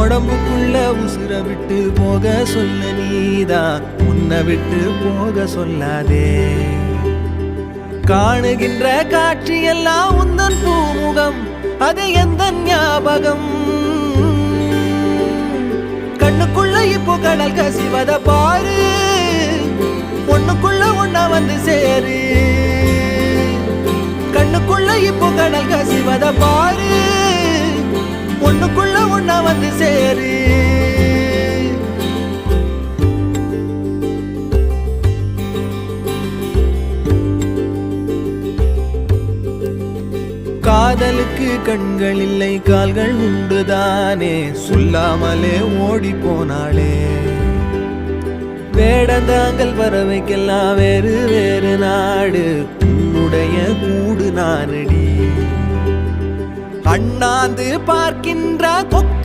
உடம்புக்குள்ள உசுர விட்டு போக சொல்ல நீதான் உன்னை விட்டு போக சொல்லாதே. காணுகின்ற காட்சியெல்லாம் உந்தன் பூமுகம் அது எந்த ஞாபகம்? கண்ணுக்குள்ள இப்போ கடல் கசிவத பாரு. ஒண்ணுக்குள்ள ஒண்ணா வந்து சேரு. கண்ணுக்குள்ள இப்போ கடல் கசிவத பாரு. வந்து சேரு. காதலுக்கு கண்கள் இல்லை கால்கள் உண்டுதானே. சொல்லாமலே ஓடி போனாளே. வேடந்தாங்கள் பறவைக்கெல்லாம் வேறு வேறு நாடு. உன்னுடைய கூடு நானடி. அண்ணாந்து பார்க்கின்ற